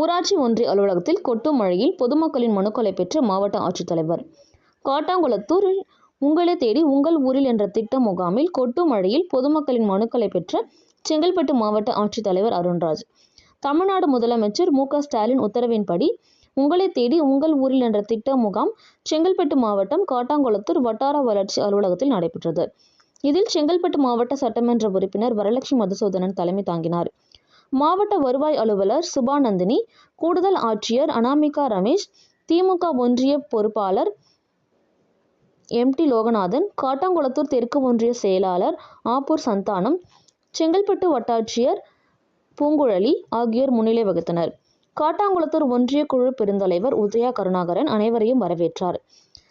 ஊராட்சி ஒன்றிய அலுவலகத்தில் கொட்டும் மழையில் பொதுமக்களின் மனுக்களை பெற்ற மாவட்ட ஆட்சித்தலைவர். காட்டாங்குளத்தூரில் உங்களை தேடி உங்கள் ஊரில் என்ற திட்ட முகாமில் கொட்டும் மழையில் பொதுமக்களின் மனுக்களை பெற்ற செங்கல்பட்டு மாவட்ட ஆட்சித்தலைவர் அருண்ராஜ். தமிழ்நாடு முதலமைச்சர் மு க ஸ்டாலின் உத்தரவின்படி உங்களை தேடி உங்கள் ஊரில் என்ற திட்ட முகாம் செங்கல்பட்டு மாவட்டம் காட்டாங்குளத்தூர் வட்டார வளர்ச்சி அலுவலகத்தில் நடைபெற்றது. இதில் செங்கல்பட்டு மாவட்ட சட்டமன்ற உறுப்பினர் வரலட்சுமி மதுசூதனன் தலைமை தாங்கினார். மாவட்ட வருவாய் அலுவலர் சுபாநந்தினி கூடுதல் ஆட்சியர் அனாமிகா ரமேஷ் திமுக ஒன்றிய பொறுப்பாளர் எம் டி லோகநாதன் காட்டாங்குளத்தூர் தெற்கு ஒன்றிய செயலாளர் ஆப்பூர் சந்தானம் செங்கல்பட்டு வட்டாட்சியர் பூங்குழலி ஆகியோர் முன்னிலை வகித்தனர். காட்டாங்குளத்தூர் ஒன்றிய குழு பெருந்தலைவர் உதயா கருணாகரன் அனைவரையும் வரவேற்றார்.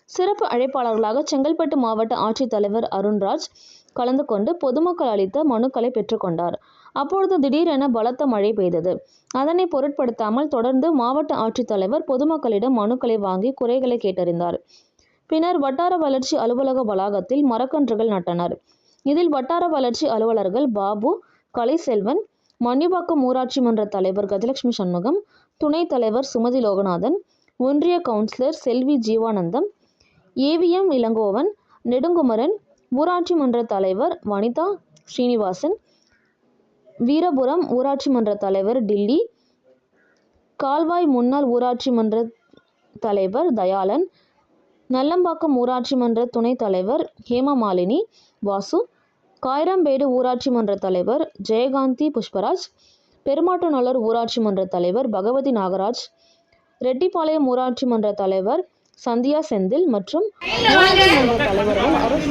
சிறப்பு அழைப்பாளர்களாக செங்கல்பட்டு மாவட்ட ஆட்சித்தலைவர் அருண்ராஜ் கலந்து கொண்டு பொதுமக்கள் அளித்த மனுக்களை பெற்றுக்கொண்டார் அப்பொழுது திடீரென பலத்த மழை பெய்தது. அதனை பொருட்படுத்தாமல் தொடர்ந்து மாவட்ட ஆட்சித்தலைவர் பொதுமக்களிடம் மனுக்களை வாங்கி குறைகளை கேட்டறிந்தார். பின்னர் வட்டார வளர்ச்சி அலுவலக வளாகத்தில் மரக்கன்றுகள் நட்டனர். இதில் வட்டார வளர்ச்சி அலுவலர்கள் பாபு கலைசெல்வன் மன்னிவாக்கம் ஊராட்சி மன்ற தலைவர் கஜலட்சுமி சண்முகம் துணைத் தலைவர் சுமதி லோகநாதன் ஒன்றிய கவுன்சிலர் செல்வி ஜீவானந்தம் ஏவிஎம் இளங்கோவன் நெடுங்குமரன் ஊராட்சி மன்ற தலைவர் வனிதா ஸ்ரீனிவாசன் வீரபுரம் ஊராட்சி மன்ற தலைவர் டில்லி கால்வாய் முன்னாள் ஊராட்சி மன்ற தலைவர் தயாளன் நல்லம்பாக்கம் ஊராட்சி மன்ற துணைத் தலைவர் ஹேமமாலினி வாசு காயரம்பேடு ஊராட்சி மன்ற தலைவர் ஜெயகாந்தி புஷ்பராஜ் பெருமாட்டுநல்லூர் ஊராட்சி மன்ற தலைவர் பகவதி நாகராஜ் ரெட்டிப்பாளையம் ஊராட்சி மன்ற தலைவர் சந்தியா செந்தில் மற்றும் ஊராட்சி மன்ற தலைவர்கள் அரசு